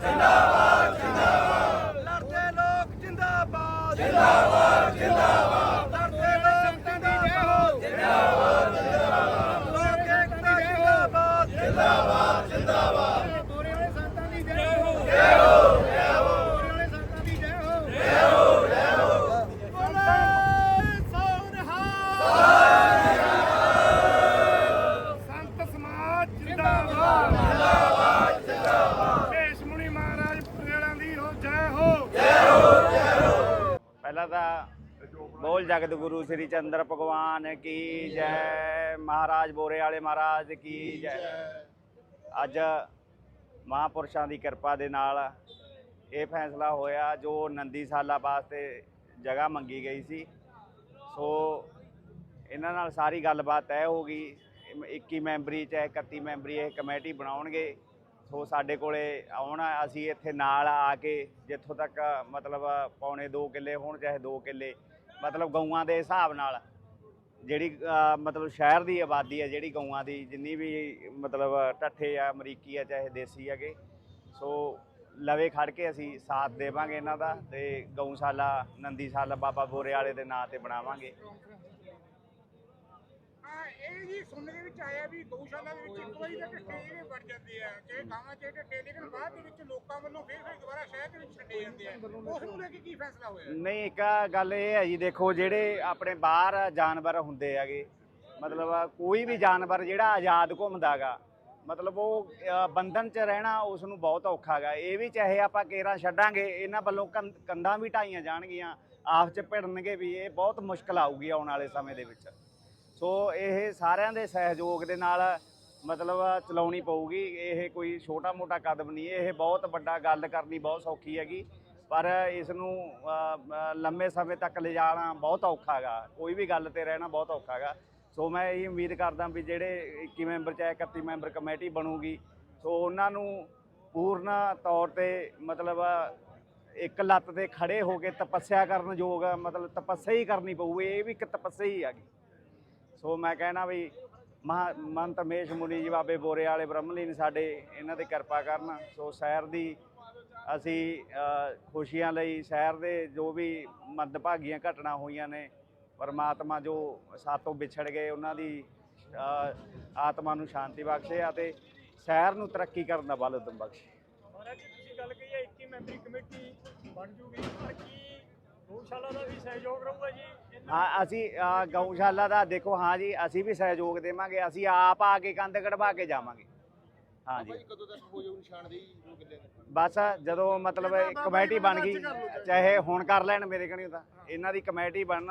真的。ਚੰਦਰ ਭਗਵਾਨ ਕੀ ਜੈ। ਮਹਾਰਾਜ ਬੋਰੇ ਵਾਲੇ ਮਹਾਰਾਜ ਕੀ ਜੈ। ਅੱਜ ਮਹਾਪੁਰਸ਼ਾਂ ਦੀ ਕਿਰਪਾ ਦੇ ਨਾਲ ਇਹ ਫੈਸਲਾ ਹੋਇਆ ਜੋ ਨੰਦੀ ਸਾਲਾ ਵਾਸਤੇ ਜਗ੍ਹਾ ਮੰਗੀ ਗਈ ਸੀ। ਸੋ ਇਹਨਾਂ ਨਾਲ ਸਾਰੀ ਗੱਲਬਾਤ ਤੈਅ ਹੋ ਗਈ। 21 ਮੈਂਬਰੀ ਚਾਹੇ 31 ਮੈਂਬਰੀ ਇਹ ਕਮੇਟੀ ਬਣਾਉਣਗੇ। ਸੋ ਸਾਡੇ ਕੋਲੇ ਆਉਣਾ, ਅਸੀਂ ਇੱਥੇ ਨਾਲ ਆ ਕੇ ਜਿੱਥੋਂ ਤੱਕ ਮਤਲਬ ਪੌਣੇ 2 ਕਿੱਲੇ ਹੋਣ, ਚਾਹੇ 2 ਕਿੱਲੇ ਮਤਲਬ ਗਊਆਂ ਦੇ ਹਿਸਾਬ ਨਾਲ, ਜਿਹੜੀ ਮਤਲਬ ਸ਼ਹਿਰ ਦੀ ਆਬਾਦੀ ਹੈ ਜਿਹੜੀ ਗਊਆਂ ਦੀ, ਜਿੰਨੀ ਵੀ ਮਤਲਬ ਟੱਠੇ ਆ, ਅਮਰੀਕੀ ਆ, ਚਾਹੇ ਦੇਸੀ ਹੈਗੇ, ਸੋ ਲਵੇ ਖੜ ਕੇ ਅਸੀਂ ਸਾਥ ਦੇਵਾਂਗੇ ਇਹਨਾਂ ਦਾ ਤੇ ਗਊਸ਼ਾਲਾ, ਨੰਦੀਸ਼ਾਲਾ ਬਾਬਾ ਬੋਰੇ ਵਾਲੇ ਦੇ ਨਾਂ ਤੇ ਬਣਾਵਾਂਗੇ। ਆ, ਇਹ ਜੀ ਸੁਣਨ ਦੇ ਵਿੱਚ ਆਇਆ ਵੀ ਗਊਸ਼ਾਲਾ ਦੇ ਵਿੱਚ ਇੱਕ ਵਾਰੀ ਤਾਂ ਢੱਠੇ ਜਿਹੜੇ ਵੜ ਜਾਂਦੇ ਆ ਕਿ ਗਾਵਾਂ ਚ ਢੱਠੇ ਲੇਕਿਨ ਬਾਅਦ ਦੇ ਵਿੱਚ ਲੋਕਾਂ ਵੱਲੋਂ ਫਿਰ ਫਿਰ ਦੁਬਾਰਾ ਸ਼ਹਿਰ ਦੇ ਵਿੱਚ ਛੱਡੇ ਜਾਂਦੇ ਆ। ਉਸ ਨੂੰ ਲੈ ਕੇ ਕੀ ਫੈਸਲਾ ਹੋਇਆ? ਨਹੀਂ, ਇੱਕ ਗੱਲ ਇਹ ਹੈ ਜੀ, ਦੇਖੋ ਜਿਹੜੇ ਆਪਣੇ ਬਾਹਰ ਜਾਨਵਰ ਹੁੰਦੇ ਹੈਗੇ, ਮਤਲਬ ਕੋਈ ਵੀ ਜਾਨਵਰ ਜਿਹੜਾ ਆਜ਼ਾਦ ਘੁੰਮਦਾਗਾ ਮਤਲਬ ਉਹ ਬੰਧਨ 'ਚ ਰਹਿਣਾ ਉਸ ਨੂੰ ਬਹੁਤ ਔਖਾ ਗਾ। ਇਹ ਵੀ ਚਾਹੇ ਆਪਾਂ ਕੇਰਾ ਛੱਡਾਂਗੇ, ਇਹਨਾਂ ਵੱਲੋਂ ਕੰ- ਕੰਧਾਂ ਵੀ ਢਾਈਆਂ ਜਾਣਗੀਆਂ, ਆਪ 'ਚ ਭਿੜਨਗੇ ਵੀ, ਇਹ ਬਹੁਤ ਮੁਸ਼ਕਲ ਆਊਗੀ ਆਉਣ ਵਾਲੇ ਸਮੇਂ ਦੇ ਵਿੱਚ। ਸੋ ਇਹ ਸਾਰਿਆਂ ਦੇ ਸਹਿਯੋਗ ਦੇ ਨਾਲ ਮਤਲਬ ਚਲਾਉਣੀ ਪਊਗੀ। ਇਹ ਕੋਈ ਛੋਟਾ ਮੋਟਾ ਕਦਮ ਨਹੀਂ ਇਹ ਬਹੁਤ ਵੱਡਾ ਗੱਲ ਕਰਨੀ ਬਹੁਤ ਸੌਖੀ ਹੈਗੀ। ਪਰ ਇਸ ਨੂੰ ਲੰਮੇ ਸਮੇਂ ਤੱਕ ਲਿਜਾਣਾ ਬਹੁਤ ਔਖਾ ਹੈਗਾ। ਕੋਈ ਵੀ ਗੱਲ ਤੇ ਰਹਿਣਾ ਬਹੁਤ ਔਖਾ ਹੈਗਾ। ਸੋ ਮੈਂ ਇਹ ਉਮੀਦ ਕਰਦਾ ਵੀ ਜਿਹੜੇ 21 ਮੈਂਬਰ ਚਾਹੇ 31 ਮੈਂਬਰ ਕਮੇਟੀ ਬਣੂਗੀ, ਸੋ ਉਹਨਾਂ ਨੂੰ ਪੂਰਨ ਤੌਰ ਤੇ ਮਤਲਬ ਇੱਕ ਲੱਤ ਤੇ ਖੜੇ ਹੋ ਕੇ ਤਪੱਸਿਆ ਕਰਨ ਯੋਗ ਮਤਲਬ ਤਪੱਸਿਆ ਹੀ ਕਰਨੀ ਪਊ। ਇਹ ਵੀ ਇੱਕ ਤਪੱਸਿਆ ਹੀ ਹੈਗੀ। ਸੋ ਮੈਂ ਕਹਿਣਾ ਵੀ ਮਹਾ ਮੰਤ ਮੇਸ਼ ਮੁਨੀ ਜੀ, ਬਾਬੇ ਬੋਰੇ ਵਾਲੇ ਬ੍ਰਹਮਲੀਨ ਸਾਡੇ ਇਹਨਾਂ ਤੇ ਕਿਰਪਾ ਕਰਨ। ਸੋ ਸ਼ਹਿਰ ਦੀ ਅਸੀਂ ਖੁਸ਼ੀਆਂ ਲਈ ਸ਼ਹਿਰ ਦੇ ਜੋ ਵੀ ਮੰਦਭਾਗੀਆਂ ਘਟਨਾ ਹੋਈਆਂ ਨੇ, ਪਰਮਾਤਮਾ ਜੋ ਸਾਤੋਂ ਵਿਛੜ ਗਏ, ਉਹਨਾਂ ਦੀ ਆਤਮਾ ਨੂੰ ਸ਼ਾਂਤੀ ਬਖਸ਼ੇ ਅਤੇ ਸ਼ਹਿਰ ਨੂੰ ਤਰੱਕੀ ਕਰਨ ਦਾ ਬਲ ਉਦਮ ਬਖਸ਼ੇ। ਮਹਾਰਾਜ ਜੀ, ਤੁਸੀਂ ਗੱਲ ਕਹੀ ਹੈ 21 ਮੈਂਬਰੀ ਕਮੇਟੀ ਬਣ ਜੂਗੀ, ਪਰ ਕੀ ਗਊਸ਼ਾਲਾ ਦਾ ਵੀ ਸਹਿਯੋਗ ਰਹੂਗਾ ਜੀ ਇਹਨਾਂ ਹਾਂ ਅਸੀਂ ਗਊਸ਼ਾਲਾ ਦਾ ਦੇਖੋ ਹਾਂ ਜੀ ਅਸੀਂ ਵੀ ਸਹਿਯੋਗ ਦੇਵਾਂਗੇ ਅਸੀਂ ਆਪ ਆ ਕੇ ਕੰਧ ਕਢਵਾ ਕੇ ਜਾਵਾਂਗੇ। ਹਾਂ ਜੀ। ਕਦੋਂ ਤੱਕ ਹੋ ਜਾਊ ਨਿਸ਼ਾਨਦੇਹੀ ਦੋ ਕਿੱਲੇ ਬਸ ਜਦੋਂ ਮਤਲਬ ਇਹ ਕਮੇਟੀ ਬਣ ਗਈ ਚਾਹੇ ਹੁਣ ਕਰ ਲੈਣ ਮੇਰੇ ਕਣੀ ਤਾਂ। ਇਹਨਾਂ ਦੀ ਕਮੇਟੀ ਬਣ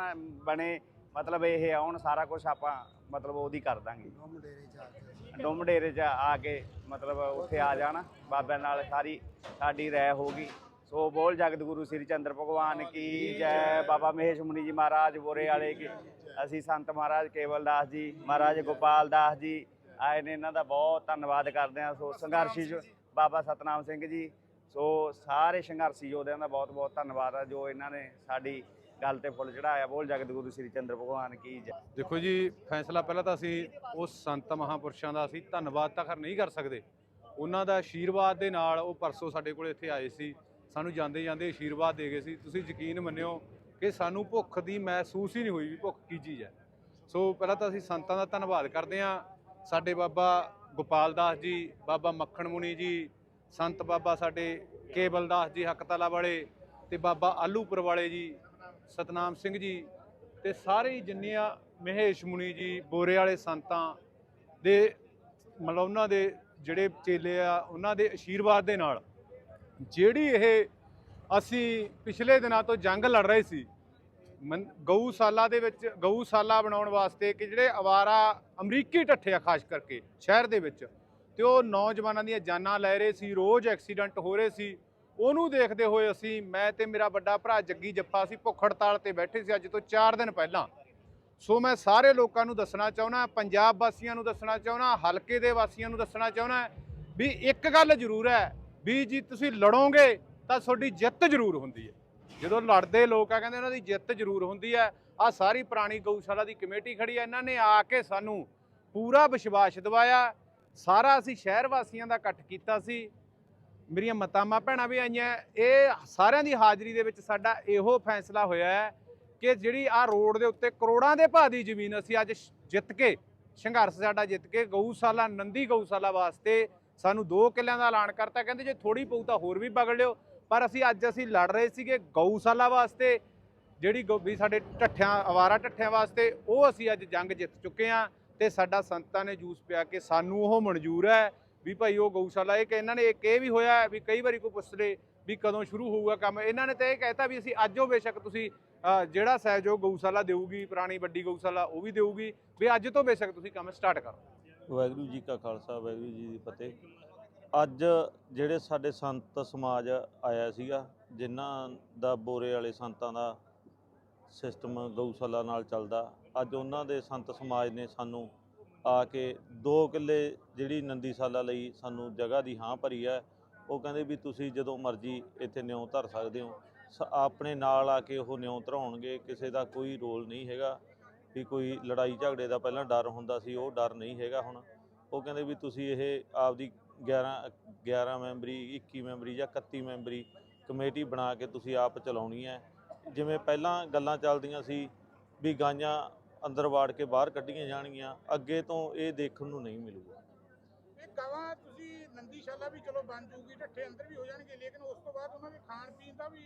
ਬਣੇ ਮਤਲਬ ਇਹ ਆਉਣ ਸਾਰਾ ਕੁਝ ਆਪਾਂ ਮਤਲਬ ਉਹਦੀ ਕਰ ਦਾਂਗੇ। ਡੁੰਮ ਡੇਰੇ 'ਚ ਆ ਕੇ ਮਤਲਬ ਉੱਥੇ ਆ ਜਾਣਾ ਬਾਬਿਆਂ ਨਾਲ ਸਾਰੀ ਸਾਡੀ ਰਹਿ ਹੋਗੀ ਸੋ ਬੋਲ ਜਗਤ ਗੁਰੂ ਸ੍ਰੀ ਚੰਦਰ ਭਗਵਾਨ ਕੀ ਜੈ। ਬਾਬਾ ਮਹੇਸ਼ ਮੁਨੀ ਜੀ ਮਹਾਰਾਜ ਬੋਰੇ ਵਾਲੇ ਕੀ। ਅਸੀਂ ਸੰਤ ਮਹਾਰਾਜ ਕੇਵਲ ਦਾਸ ਜੀ ਮਹਾਰਾਜ ਗੋਪਾਲ ਦਾਸ ਜੀ। ਆਏ ਨੇ ਇਹਨਾਂ ਦਾ ਬਹੁਤ ਧੰਨਵਾਦ ਕਰਦੇ ਹਾਂ। ਸੋ ਸੰਘਰਸ਼ੀ ਬਾਬਾ ਸਤਨਾਮ ਸਿੰਘ ਜੀ। ਸੋ ਸਾਰੇ ਸੰਘਰਸ਼ੀ ਯੋਧਿਆਂ ਦਾ ਬਹੁਤ ਬਹੁਤ ਧੰਨਵਾਦ ਹੈ ਜੋ ਇਹਨਾਂ ਨੇ ਸਾਡੀ ਗੱਲ ਤੇ ਫੁੱਲ ਚੜਾਇਆ ਬੋਲ ਜਗਤ ਗੁਰੂ ਸ੍ਰੀ ਚੰਦਰ ਭਗਵਾਨ ਕੀ ਜੈ। ਦੇਖੋ ਜੀ ਫੈਸਲਾ ਪਹਿਲਾਂ ਤਾਂ ਅਸੀਂ ਉਸ ਸੰਤ ਮਹਾਪੁਰਸ਼ਾਂ ਦਾ ਅਸੀਂ ਧੰਨਵਾਦ ਤਾਂ ਕਰ ਨਹੀਂ ਕਰ ਸਕਦੇ। ਉਹਨਾਂ ਦਾ ਆਸ਼ੀਰਵਾਦ ਦੇ ਨਾਲ ਉਹ ਪਰਸੋਂ ਸਾਡੇ ਕੋਲ ਇੱਥੇ ਆਏ ਸੀ। ਸਾਨੂੰ ਜਾਂਦੇ ਜਾਂਦੇ ਆਸ਼ੀਰਵਾਦ ਦੇ ਗਏ ਸੀ। ਤੁਸੀਂ ਯਕੀਨ ਮੰਨਿਓ ਕਿ ਸਾਨੂੰ ਭੁੱਖ ਦੀ ਮਹਿਸੂਸ ਹੀ ਨਹੀਂ ਹੋਈ ਵੀ ਭੁੱਖ ਕੀ ਚੀਜ਼ ਹੈ। ਸੋ ਪਹਿਲਾਂ ਤਾਂ ਅਸੀਂ ਸੰਤਾਂ ਦਾ ਧੰਨਵਾਦ ਕਰਦੇ ਹਾਂ। ਸਾਡੇ ਬਾਬਾ ਗੋਪਾਲ ਦਾਸ ਜੀ, ਬਾਬਾ ਮੱਖਣ ਮੁਨੀ ਜੀ, ਸੰਤ ਬਾਬਾ ਸਾਡੇ ਕੇਵਲ ਦਾਸ ਜੀ ਹਕਤਲਾ ਵਾਲੇ ਤੇ ਬਾਬਾ ਆਲੂਪੁਰ ਵਾਲੇ ਜੀ, ਸਤਨਾਮ ਸਿੰਘ ਜੀ ਤੇ ਸਾਰੇ ਜਿੰਨੀਆਂ ਮਹੇਸ਼ ਮੁਨੀ ਜੀ, ਬੋਰੇ ਵਾਲੇ ਸੰਤਾਂ ਦੇ ਮਤਲਬ ਉਹਨਾਂ ਦੇ ਜਿਹੜੇ ਚੇਲੇ ਆ, ਉਹਨਾਂ ਦੇ ਆਸ਼ੀਰਵਾਦ ਦੇ ਨਾਲ ਜਿਹੜੀ ਇਹ ਅਸੀਂ ਪਿਛਲੇ ਦਿਨਾਂ ਤੋਂ ਜੰਗ ਲੜ ਰਹੇ ਸੀ, ਮਨ- ਗਊਸ਼ਾਲਾ ਦੇ ਵਿੱਚ ਗਊਸ਼ਾਲਾ ਬਣਾਉਣ ਵਾਸਤੇ ਕਿ ਜਿਹੜੇ ਅਵਾਰਾ ਅਮਰੀਕੀ ਢੱਠੇ ਆ ਖਾਸ ਕਰਕੇ ਸ਼ਹਿਰ ਦੇ ਵਿੱਚ, ਤੇ ਉਹ ਨੌਜਵਾਨਾਂ ਦੀਆਂ ਜਾਨਾਂ ਲੈ ਰਹੇ ਸੀ, ਰੋਜ਼ ਐਕਸੀਡੈਂਟ ਹੋ ਰਹੇ ਸੀ। ਉਹਨੂੰ ਦੇਖਦੇ ਹੋਏ ਅਸੀਂ, ਮੈਂ ਤੇ ਮੇਰਾ ਵੱਡਾ ਭਰਾ ਜੱਗੀ ਜੱਫਾ ਸੀ ਭੁੱਖ ਹੜਤਾਲ ਤੇ ਬੈਠੇ ਸੀ ਅੱਜ ਤੋਂ 4 ਦਿਨ ਪਹਿਲਾਂ। ਸੋ ਮੈਂ ਸਾਰੇ ਲੋਕਾਂ ਨੂੰ ਦੱਸਣਾ ਚਾਹੁੰਦਾ, ਪੰਜਾਬ ਵਾਸੀਆਂ ਨੂੰ ਦੱਸਣਾ ਚਾਹੁੰਦਾ, ਹਲਕੇ ਦੇ ਵਾਸੀਆਂ ਨੂੰ ਦੱਸਣਾ ਚਾਹੁੰਦਾ ਵੀ ਇੱਕ ਗੱਲ ਜ਼ਰੂਰ ਹੈ ਵੀ ਜੀ ਤੁਸੀਂ ਲੜੋਗੇ ਤਾਂ ਤੁਹਾਡੀ ਜਿੱਤ ਜ਼ਰੂਰ ਹੁੰਦੀ ਹੈ। ਜਦੋਂ ਲੜਦੇ ਲੋਕ ਆ, ਕਹਿੰਦੇ ਉਹਨਾਂ ਦੀ ਜਿੱਤ ਜ਼ਰੂਰ ਹੁੰਦੀ ਹੈ। ਆ ਸਾਰੀ ਪੁਰਾਣੀ ਗਊਸ਼ਾਲਾ ਦੀ ਕਮੇਟੀ ਖੜੀ ਹੈ, ਇਹਨਾਂ ਨੇ ਆ ਕੇ ਸਾਨੂੰ ਪੂਰਾ ਵਿਸ਼ਵਾਸ ਦਿਵਾਇਆ। ਸਾਰਾ ਅਸੀਂ ਸ਼ਹਿਰ ਵਾਸੀਆਂ ਦਾ ਇਕੱਠ ਕੀਤਾ ਸੀ। ਮੇਰੀਆਂ ਮਤਾਮਾ ਭੈਣਾਂ ਵੀ ਆਈਆਂ। ਇਹ ਸਾਰਿਆਂ ਦੀ ਹਾਜ਼ਰੀ ਦੇ ਵਿੱਚ ਸਾਡਾ ਇਹੋ ਫੈਸਲਾ ਹੋਇਆ ਹੈ ਕਿ ਜਿਹੜੀ ਆ ਰੋਡ ਦੇ ਉੱਤੇ ਕਰੋੜਾਂ ਦੇ ਭਾਅ ਦੀ ਜ਼ਮੀਨ ਅਸੀਂ ਅੱਜ ਜਿੱਤ ਕੇ, ਸੰਘਰਸ਼ ਸਾਡਾ ਜਿੱਤ ਕੇ ਗਊਸ਼ਾਲਾ, ਨੰਦੀ ਗਊਸ਼ਾਲਾ ਵਾਸਤੇ ਸਾਨੂੰ 2 ਕਿੱਲਿਆਂ ਦਾ ਐਲਾਨ ਕਰਤਾ, ਕਹਿੰਦੇ ਜੇ ਥੋੜੀ ਪਊ ਤਾਂ ਹੋਰ ਵੀ ਬਗੜ ਲਿਓ। ਪਰ ਅਸੀਂ ਅੱਜ ਅਸੀਂ ਲੜ ਰਹੇ ਸੀਗੇ ਗਊਸ਼ਾਲਾ ਵਾਸਤੇ, ਜਿਹੜੀ ਗਊ- ਵੀ ਸਾਡੇ ਢੱਠਿਆਂ ਆਵਾਰਾ ਢੱਠਿਆਂ ਵਾਸਤੇ, ਉਹ ਅਸੀਂ ਅੱਜ ਜੰਗ ਜਿੱਤ ਚੁੱਕੇ ਹਾਂ ਤੇ ਸਾਡਾ ਸੰਤਾਂ ਨੇ ਜੂਸ ਪਿਆ ਕਿ ਸਾਨੂੰ ਉਹ ਮਨਜ਼ੂਰ ਹੈ ਵੀ ਭਾਈ ਉਹ ਗਊਸ਼ਾਲਾ ਇਹ ਕਿ ਇਹਨਾਂ ਨੇ ਇੱਕ ਇਹ ਵੀ ਹੋਇਆ ਵੀ ਕਈ ਵਾਰੀ ਕੋਈ ਪੁੱਛ ਲੇ ਵੀ ਕਦੋਂ ਸ਼ੁਰੂ ਹੋਊਗਾ ਕੰਮ। ਇਹਨਾਂ ਨੇ ਤਾਂ ਇਹ ਕਹਿਤਾ ਵੀ ਅਸੀਂ ਅੱਜ ਉਹ ਬੇਸ਼ੱਕ ਤੁਸੀਂ ਜਿਹੜਾ ਸਹਿਯੋਗ ਗਊਸ਼ਾਲਾ ਦੇਊਗੀ, ਪੁਰਾਣੀ ਵੱਡੀ ਗਊਸ਼ਾਲਾ ਉਹ ਵੀ ਦੇਊਗੀ, ਵੀ ਅੱਜ ਤੋਂ ਬੇਸ਼ੱਕ ਤੁਸੀਂ ਕੰਮ ਸਟਾਰਟ ਕਰੋ। ਵਾਹਿਗੁਰੂ ਜੀ ਕਾ ਖਾਲਸਾ, ਵਾਹਿਗੁਰੂ ਜੀ ਦੀ ਫਤਿਹ। ਅੱਜ ਜਿਹੜੇ ਸਾਡੇ ਸੰਤ ਸਮਾਜ ਆਇਆ ਸੀਗਾ, ਜਿਨ੍ਹਾਂ ਦਾ ਬੋਰੇ ਵਾਲੇ ਸੰਤਾਂ ਦਾ ਸਿਸਟਮ ਗਊਸ਼ਾਲਾ ਨਾਲ ਚੱਲਦਾ, ਅੱਜ ਉਹਨਾਂ ਦੇ ਸੰਤ ਸਮਾਜ ਨੇ ਸਾਨੂੰ ਆ ਕੇ 2 ਕਿੱਲੇ ਜਿਹੜੀ ਨੰਦੀਸ਼ਾਲਾ ਲਈ ਸਾਨੂੰ ਜਗ੍ਹਾ ਦੀ ਹਾਂ ਭਰੀ ਹੈ। ਉਹ ਕਹਿੰਦੇ ਵੀ ਤੁਸੀਂ ਜਦੋਂ ਮਰਜ਼ੀ ਇੱਥੇ ਨਿਉ ਧਰ ਸਕਦੇ ਹੋ। ਸ- ਆਪਣੇ ਨਾਲ ਆ ਕੇ ਉਹ ਨਿਉ ਧਰਾਉਣਗੇ, ਕਿਸੇ ਦਾ ਕੋਈ ਰੋਲ ਨਹੀਂ ਹੈਗਾ। ਵੀ ਕੋਈ ਲੜਾਈ ਝਗੜੇ ਦਾ ਪਹਿਲਾਂ ਡਰ ਹੁੰਦਾ ਸੀ, ਉਹ ਡਰ ਨਹੀਂ ਹੈਗਾ ਹੁਣ। ਉਹ ਕਹਿੰਦੇ ਵੀ ਤੁਸੀਂ ਇਹ ਆਪਦੀ 11 11 ਮੈਂਬਰੀ 21 ਮੈਂਬਰੀ ਜਾਂ 31 ਮੈਂਬਰੀ ਕਮੇਟੀ ਬਣਾ ਕੇ ਤੁਸੀਂ ਆਪ ਚਲਾਉਣੀ ਹੈ। ਜਿਵੇਂ ਪਹਿਲਾਂ ਗੱਲਾਂ ਚੱਲਦੀਆਂ ਸੀ ਵੀ ਗਾਈਆਂ ਅੰਦਰ ਵਾੜ ਕੇ ਬਾਹਰ ਕੱਢੀਆਂ ਜਾਣਗੀਆਂ, ਅੱਗੇ ਤੋਂ ਇਹ ਦੇਖਣ ਨੂੰ ਨਹੀਂ ਮਿਲੂਗਾ। ਇਹ ਗਾਵਾਂ ਨੰਦੀਸ਼ਾਲਾ ਵੀ ਚਲੋ ਬਣ ਜੂਗੀ, ਢੱਠੇ ਅੰਦਰ ਵੀ ਹੋ ਜਾਣਗੇ, ਲੇਕਿਨ ਉਸ ਤੋਂ ਬਾਅਦ ਉਹਨਾਂ ਦੇ ਖਾਣ ਪੀਣ ਦਾ ਵੀ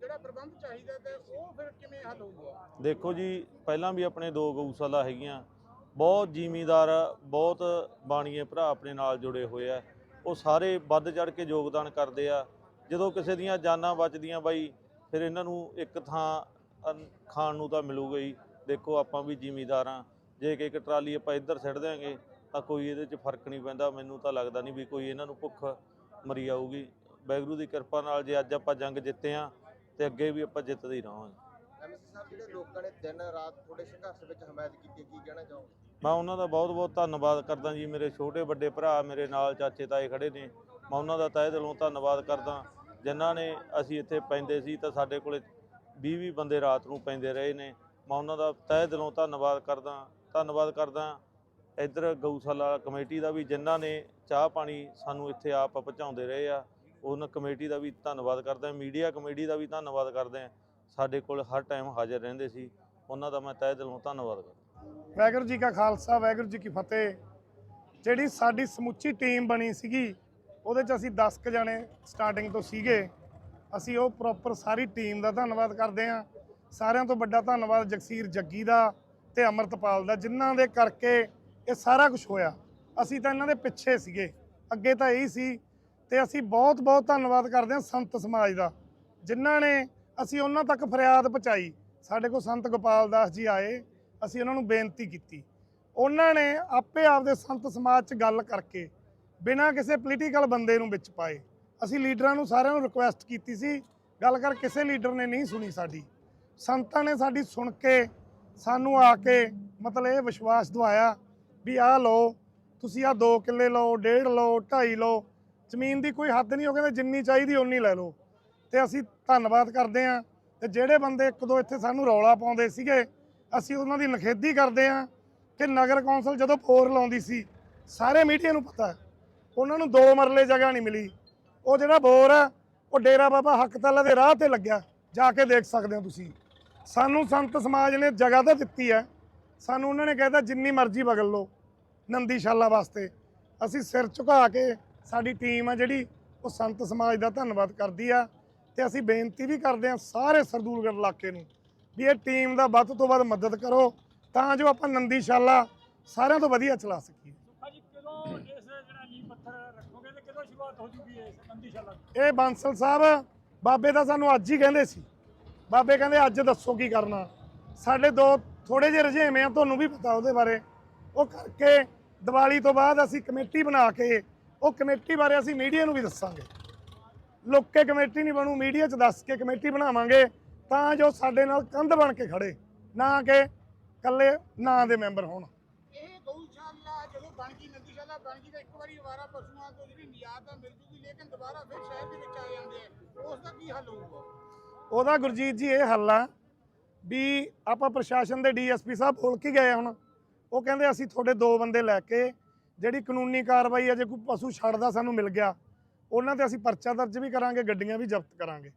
ਜਿਹੜਾ ਪ੍ਰਬੰਧ ਚਾਹੀਦਾ ਤੇ ਉਹ ਫਿਰ ਕਿਵੇਂ ਹੱਲ ਹੋਊਗਾ? ਦੇਖੋ ਜੀ, ਪਹਿਲਾਂ ਵੀ ਆਪਣੇ ਦੋ ਗਊਸ਼ਾਲਾ ਹੈਗੀਆਂ, ਬਹੁਤ ਜ਼ਿਮੀਂਦਾਰ, ਬਹੁਤ ਬਾਣੀਏ ਭਰਾ ਆਪਣੇ ਨਾਲ ਜੁੜੇ ਹੋਏ ਆ, ਉਹ ਸਾਰੇ ਵੱਧ ਚੜ ਕੇ ਯੋਗਦਾਨ ਕਰਦੇ ਆ, ਜਦੋਂ ਕਿਸੇ ਦੀਆਂ ਜਾਨਾਂ ਬਚਦੀਆਂ ਬਾਈ, ਫਿਰ ਇਹਨਾਂ ਨੂੰ ਇੱਕ ਥਾਂ ਖਾਣ ਨੂੰ ਤਾਂ ਮਿਲੂਗਾ ਹੀ, ਦੇਖੋ ਆਪਾਂ ਵੀ ਜ਼ਿਮੀਂਦਾਰ ਆ ਜੇ ਕਿ ਇੱਕ ਟਰਾਲੀ ਆਪਾਂ ਇੱਧਰ ਛੱਡ ਦਿਆਂਗੇ ਤਾਂ ਕੋਈ ਇਹਦੇ 'ਚ ਫ਼ਰਕ ਨਹੀਂ ਪੈਂਦਾ ਮੈਨੂੰ ਤਾਂ ਲੱਗਦਾ ਨਹੀਂ ਵੀ ਕੋਈ ਇਹਨਾਂ ਨੂੰ ਭੁੱਖ ਮਰੀ ਆਊਗੀ। ਵਾਹਿਗੁਰੂ ਦੀ ਕਿਰਪਾ ਨਾਲ ਜੇ ਅੱਜ ਆਪਾਂ ਜੰਗ ਜਿੱਤੇ ਆ ਤੇ ਅੱਗੇ ਵੀ ਆਪਾਂ ਜਿੱਤਦੇ ਹੀ ਰਹਾਂਗੇ। ਐਮਸੀ ਸਾਹਿਬ ਜਿਹੜੇ ਲੋਕਾਂ ਨੇ ਦਿਨ ਰਾਤ ਤੁਹਾਡੇ ਸੰਘਰਸ਼ ਵਿੱਚ ਹਮਾਇਤ ਕੀਤੀ ਹੈ, ਕੀ ਕਹਿਣਾ ਚਾਹੋਗੇ? ਮੈਂ ਉਹਨਾਂ ਦਾ ਬਹੁਤ ਬਹੁਤ ਧੰਨਵਾਦ ਕਰਦਾ ਜੀ। ਮੇਰੇ ਛੋਟੇ ਵੱਡੇ ਭਰਾ ਮੇਰੇ ਨਾਲ ਚਾਚੇ ਤਾਏ ਖੜੇ ਨੇ। ਮੈਂ ਉਹਨਾਂ ਦਾ ਤਹਿ ਦਿਲੋਂ ਧੰਨਵਾਦ ਕਰਦਾ। ਜਿਨ੍ਹਾਂ ਨੇ ਅਸੀਂ ਇੱਥੇ ਪੈਂਦੇ ਸੀ ਤਾਂ ਸਾਡੇ ਕੋਲੇ 20 20 ਬੰਦੇ ਰਾਤ ਨੂੰ ਪੈਂਦੇ ਰਹੇ ਨੇ। ਮੈਂ ਉਹਨਾਂ ਦਾ ਤਹਿ ਦਿਲੋਂ ਧੰਨਵਾਦ ਕਰਦਾ ਧੰਨਵਾਦ ਕਰਦਾ। ਇੱਧਰ ਗਊਸ਼ਾਲਾ ਕਮੇਟੀ ਦਾ ਵੀ ਜਿਨ੍ਹਾਂ ਨੇ ਚਾਹ ਪਾਣੀ ਸਾਨੂੰ ਇੱਥੇ ਆਪ ਪਹੁੰਚਾਉਂਦੇ ਰਹੇ ਆ, ਉਹਨਾਂ ਕਮੇਟੀ ਦਾ ਵੀ ਧੰਨਵਾਦ ਕਰਦਾ ਮੀਡੀਆ ਕਮੇਟੀ ਦਾ ਵੀ ਧੰਨਵਾਦ ਕਰਦੇ ਆ ਸਾਡੇ ਕੋਲ ਹਰ ਟਾਈਮ ਹਾਜ਼ਰ ਰਹਿੰਦੇ ਸੀ, ਉਹਨਾਂ ਦਾ ਮੈਂ ਤਹਿ ਦਿਲੋਂ ਧੰਨਵਾਦ ਕਰਦਾ ਵਾਹਿਗੁਰੂ ਜੀ ਕਾ ਖਾਲਸਾ, ਵਾਹਿਗੁਰੂ ਜੀ ਕੀ ਫਤਿਹ। ਜਿਹੜੀ ਸਾਡੀ ਸਮੁੱਚੀ ਟੀਮ ਬਣੀ ਸੀਗੀ, ਉਹਦੇ ਚ ਅਸੀਂ 10 ਕ ਜਣੇ ਸਟਾਰਟਿੰਗ ਤੋਂ ਸੀਗੇ। ਅਸੀਂ ਉਹ ਪ੍ਰੋਪਰ ਸਾਰੀ ਟੀਮ ਦਾ ਧੰਨਵਾਦ ਕਰਦੇ ਹਾਂ। ਸਾਰਿਆਂ ਤੋਂ ਵੱਡਾ ਧੰਨਵਾਦ ਜਗਸੀਰ ਜੱਗੀ ਦਾ ਤੇ ਅਮਰਤਪਾਲ ਦਾ, ਜਿਨ੍ਹਾਂ ਦੇ ਕਰਕੇ ਇਹ ਸਾਰਾ ਕੁਝ ਹੋਇਆ। ਅਸੀਂ ਤਾਂ ਇਹਨਾਂ ਦੇ ਪਿੱਛੇ ਸੀਗੇ। ਅੱਗੇ ਤਾਂ ਇਹੀ ਸੀ ਤੇ ਅਸੀਂ ਬਹੁਤ ਬਹੁਤ ਧੰਨਵਾਦ ਕਰਦੇ ਹਾਂ ਸੰਤ ਸਮਾਜ ਦਾ, ਜਿਨ੍ਹਾਂ ਨੇ ਅਸੀਂ ਉਹਨਾਂ ਤੱਕ ਫਰਿਆਦ ਪਹੁੰਚਾਈ। ਸਾਡੇ ਕੋਲ ਸੰਤ ਗੋਪਾਲ ਦਾਸ ਜੀ ਆਏ, ਅਸੀਂ ਉਹਨਾਂ ਨੂੰ ਬੇਨਤੀ ਕੀਤੀ। ਉਹਨਾਂ ਨੇ ਆਪੇ ਆਪਦੇ ਸੰਤ ਸਮਾਜ 'ਚ ਗੱਲ ਕਰਕੇ ਬਿਨਾਂ ਕਿਸੇ ਪੋਲੀਟੀਕਲ ਬੰਦੇ ਨੂੰ ਵਿੱਚ ਪਾਏ। ਅਸੀਂ ਲੀਡਰਾਂ ਨੂੰ ਸਾਰਿਆਂ ਨੂੰ ਰਿਕੁਐਸਟ ਕੀਤੀ ਸੀ। ਗੱਲ ਕਰ, ਕਿਸੇ ਲੀਡਰ ਨੇ ਨਹੀਂ ਸੁਣੀ ਸਾਡੀ। ਸੰਤਾਂ ਨੇ ਸਾਡੀ ਸੁਣ ਕੇ ਸਾਨੂੰ ਆ ਕੇ ਮਤਲਬ ਇਹ ਵਿਸ਼ਵਾਸ ਦਵਾਇਆ ਵੀ ਆਹ ਲਓ, ਤੁਸੀਂ ਆਹ 2 ਕਿੱਲੇ ਲਓ, ਡੇਢ ਲਓ 2.5 ਲਓ, ਜ਼ਮੀਨ ਦੀ ਕੋਈ ਹੱਦ ਨਹੀਂ, ਉਹ ਕਹਿੰਦੇ ਜਿੰਨੀ ਚਾਹੀਦੀ ਓਨੀ ਲੈ ਲਓ। ਤੇ ਅਸੀਂ ਧੰਨਵਾਦ ਕਰਦੇ ਹਾਂ ਤੇ ਜਿਹੜੇ ਬੰਦੇ ਇੱਕ ਦੋ ਇੱਥੇ ਸਾਨੂੰ ਰੌਲਾ ਪਾਉਂਦੇ ਸੀਗੇ, ਅਸੀਂ ਉਹਨਾਂ ਦੀ ਨਖੇਦੀ ਕਰਦੇ ਹਾਂ ਕਿ ਨਗਰ ਕੌਂਸਲ ਜਦੋਂ ਫੋਰ ਲਾਉਂਦੀ ਸੀ, ਸਾਰੇ ਮੀਡੀਆ ਨੂੰ ਪਤਾ ਉਹਨਾਂ ਨੂੰ ਦੋ ਮਰਲੇ ਜਗ੍ਹਾ ਨਹੀਂ ਮਿਲੀ। ਉਹ ਜਿਹੜਾ ਬੋਰ ਹੈ, ਉਹ ਡੇਰਾ ਬਾਬਾ ਹੱਕਤਲਾ ਦੇ ਰਾਹ ਤੇ ਲੱਗਿਆ, ਜਾ ਕੇ ਦੇਖ ਸਕਦੇ ਹੋ ਤੁਸੀਂ। ਸਾਨੂੰ ਸੰਤ ਸਮਾਜ ਨੇ ਜਗ੍ਹਾ ਤਾਂ ਦਿੱਤੀ ਹੈ ਸਾਨੂੰ ਉਹਨਾਂ ਨੇ ਕਹਿਤਾ ਜਿੰਨੀ ਮਰਜ਼ੀ ਬਗਲ ਲਓ ਨੰਦੀਸ਼ਾਲਾ ਵਾਸਤੇ। ਅਸੀਂ ਸਿਰ ਝੁਕਾ ਕੇ ਸਾਡੀ ਟੀਮ ਆ ਜਿਹੜੀ ਉਹ ਸੰਤ ਸਮਾਜ ਦਾ ਧੰਨਵਾਦ ਕਰਦੀ ਆ ਤੇ ਅਸੀਂ ਬੇਨਤੀ ਵੀ ਕਰਦੇ ਹਾਂ ਸਾਰੇ ਸਰਦੂਲਗੜ੍ਹ ਇਲਾਕੇ ਨੂੰ ਵੀ ਇਹ ਟੀਮ ਦਾ ਵੱਧ ਤੋਂ ਵੱਧ ਮਦਦ ਕਰੋ ਤਾਂ ਜੋ ਆਪਾਂ ਨੰਦੀਸ਼ਾਲਾ ਸਾਰਿਆਂ ਤੋਂ ਵਧੀਆ ਚਲਾ ਸਕੀਏ। ਇਹ ਬਾਂਸਲ ਸਾਹਿਬ ਬਾਬੇ ਦਾ ਸਾਨੂੰ ਅੱਜ ਹੀ ਕਹਿੰਦੇ ਸੀ। ਬਾਬੇ ਕਹਿੰਦੇ ਅੱਜ ਦੱਸੋ ਕੀ ਕਰਨਾ। ਸਾਡੇ ਦੋ ਥੋੜੇ ਜਿਹੇ ਰੁਝੇਵੇਂ ਆ ਤੁਹਾਨੂੰ ਵੀ ਪਤਾ ਉਹਦੇ ਬਾਰੇ। ਉਹ ਕਰਕੇ ਦੀਵਾਲੀ ਤੋਂ ਬਾਅਦ ਅਸੀਂ ਕਮੇਟੀ ਬਣਾ ਕੇ ਉਹ ਕਮੇਟੀ ਬਾਰੇ ਅਸੀਂ ਮੀਡੀਆ ਨੂੰ ਵੀ ਦੱਸਾਂਗੇ। ਲੋਕੇ ਕਮੇਟੀ ਨਹੀਂ ਬਣੂ ਮੀਡੀਆ 'ਚ ਦੱਸ ਕੇ ਕਮੇਟੀ ਬਣਾਵਾਂਗੇ ਤਾਂ ਜੋ ਸਾਡੇ ਨਾਲ ਕੰਧ ਬਣ ਕੇ ਖੜੇ ਨਾ ਕਿ ਕੱਲੇ ਨਾਂ ਦੇ ਮੈਂਬਰ ਹੋਣ। ਇਹ ਗਊਸ਼ਾਲਾ ਜਦੋਂ ਬਣ ਗਈ ਨੰਦੀਸ਼ਾਲਾ ਬਣ ਗਈ ਤਾਂ ਇੱਕ ਵਾਰੀ ਅਵਾਰਾ ਪਸ਼ੂਆਂ ਤੋਂ ਜਿਹੜੀ ਨਿਯਾਤ ਤਾਂ ਮਿਲ ਜੂਗੀ ਲੇਕਿਨ ਦੁਬਾਰਾ ਫਿਰ ਸ਼ਹਿਰ ਦੇ ਵਿੱਚ ਆ ਜਾਂਦੇ ਆ। ਉਸ ਦਾ ਕੀ ਹੱਲ ਹੋਊਗਾ? ਉਹਦਾ ਗੁਰਜੀਤ ਜੀ ਇਹ ਹੱਲ ਆ ਵੀ ਆਪਾਂ ਪ੍ਰਸ਼ਾਸਨ ਦੇ ਡੀਐਸਪੀ ਸਾਹਿਬ ਬੋਲ ਕੇ ਗਏ ਹੁਣ। ਉਹ ਕਹਿੰਦੇ ਅਸੀਂ ਤੁਹਾਡੇ ਦੋ ਬੰਦੇ ਲੈ ਕੇ ਜਿਹੜੀ ਕਾਨੂੰਨੀ ਕਾਰਵਾਈ ਹੈ ਜੇ ਕੋਈ ਪਸ਼ੂ ਛੱਡਦਾ ਸਾਨੂੰ ਮਿਲ ਗਿਆ, ਉਹਨਾਂ ਤੇ ਅਸੀਂ ਪਰਚਾ ਦਰਜ ਵੀ ਕਰਾਂਗੇ, ਗੱਡੀਆਂ ਵੀ ਜ਼ਬਤ ਕਰਾਂਗੇ।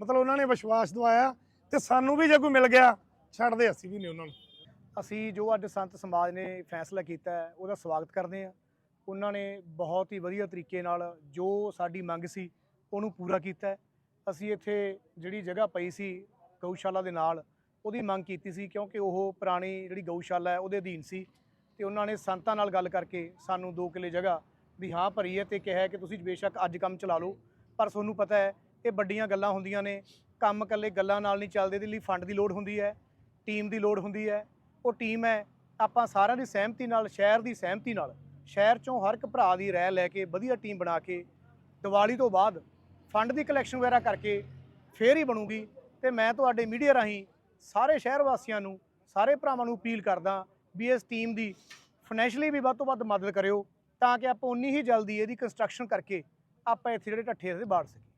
ਮਤਲਬ ਉਹਨਾਂ ਨੇ ਵਿਸ਼ਵਾਸ ਦਵਾਇਆ ਤੇ ਸਾਨੂੰ ਵੀ ਜੇ ਕੋਈ ਮਿਲ ਗਿਆ, ਛੱਡਦੇ ਅਸੀਂ ਵੀ ਨਹੀਂ ਉਹਨਾਂ ਨੂੰ। ਅਸੀਂ ਜੋ ਅੱਜ ਸੰਤ ਸਮਾਜ ਨੇ ਫੈਸਲਾ ਕੀਤਾ ਹੈ, ਉਹਦਾ ਸਵਾਗਤ ਕਰਦੇ ਹਾਂ। ਉਹਨਾਂ ਨੇ ਬਹੁਤ ਹੀ ਵਧੀਆ ਤਰੀਕੇ ਨਾਲ ਜੋ ਸਾਡੀ ਮੰਗ ਸੀ, ਉਹਨੂੰ ਪੂਰਾ ਕੀਤਾ ਅਸੀਂ ਇੱਥੇ ਜਿਹੜੀ ਜਗ੍ਹਾ ਪਈ ਸੀ, ਗਊਸ਼ਾਲਾ ਦੇ ਨਾਲ ਉਹਦੀ ਮੰਗ ਕੀਤੀ ਸੀ ਕਿਉਂਕਿ ਉਹ ਪੁਰਾਣੀ ਜਿਹੜੀ ਗਊਸ਼ਾਲਾ ਹੈ, ਉਹਦੇ ਅਧੀਨ ਸੀ ਤੇ ਉਹਨਾਂ ਨੇ ਸੰਤਾਂ ਨਾਲ ਗੱਲ ਕਰਕੇ ਸਾਨੂੰ 2 ਕਿੱਲੇ ਜਗ੍ਹਾ ਵੀ ਹਾਂ ਭਰੀ ਹੈ ਤੇ ਕਿਹਾ ਕਿ ਤੁਸੀਂ ਬੇਸ਼ੱਕ ਅੱਜ ਕੰਮ ਚਲਾ ਲਓ। ਪਰ ਤੁਹਾਨੂੰ ਪਤਾ ਹੈ, ਇਹ ਵੱਡੀਆਂ ਗੱਲਾਂ ਹੁੰਦੀਆਂ ਨੇ, ਕੰਮ ਇਕੱਲੇ ਗੱਲਾਂ ਨਾਲ ਨਹੀਂ ਚੱਲਦੇ ਦੇ ਲਈ ਫੰਡ ਦੀ ਲੋੜ ਹੁੰਦੀ ਹੈ, ਟੀਮ ਦੀ ਲੋੜ ਹੁੰਦੀ ਹੈ। ਉਹ ਟੀਮ ਹੈ, ਆਪਾਂ ਸਾਰਿਆਂ ਦੀ ਸਹਿਮਤੀ ਨਾਲ, ਸ਼ਹਿਰ ਦੀ ਸਹਿਮਤੀ ਨਾਲ, ਸ਼ਹਿਰ ਚੋਂ ਹਰ ਇੱਕ ਭਰਾ ਦੀ ਰਾਏ ਲੈ ਕੇ ਵਧੀਆ ਟੀਮ ਬਣਾ ਕੇ ਦੀਵਾਲੀ ਤੋਂ ਬਾਅਦ ਫੰਡ ਦੀ ਕਲੈਕਸ਼ਨ ਵਗੈਰਾ ਕਰਕੇ ਫੇਰ ਹੀ ਬਣੂਗੀ ਤੇ ਮੈਂ ਤੁਹਾਡੇ ਮੀਡੀਆ ਰਾਹੀਂ ਸਾਰੇ ਸ਼ਹਿਰ ਵਾਸੀਆਂ ਨੂੰ, ਸਾਰੇ ਭਰਾਵਾਂ ਨੂੰ ਅਪੀਲ ਕਰਦਾ ਵੀ ਇਸ ਟੀਮ ਦੀ ਫਾਈਨੈਂਸ਼ਲੀ ਵੀ ਵੱਧ ਤੋਂ ਵੱਧ ਮਦਦ ਕਰਿਓ ਤਾਂ ਕਿ ਆਪਾਂ ਉਨੀ ਹੀ ਜਲਦੀ ਇਹਦੀ ਕੰਸਟਰਕਸ਼ਨ ਕਰਕੇ ਆਪਾਂ ਇੱਥੇ ਜਿਹੜੇ ਢੱਠੇ ਤੇ ਬਾੜ ਸਕੀਏ।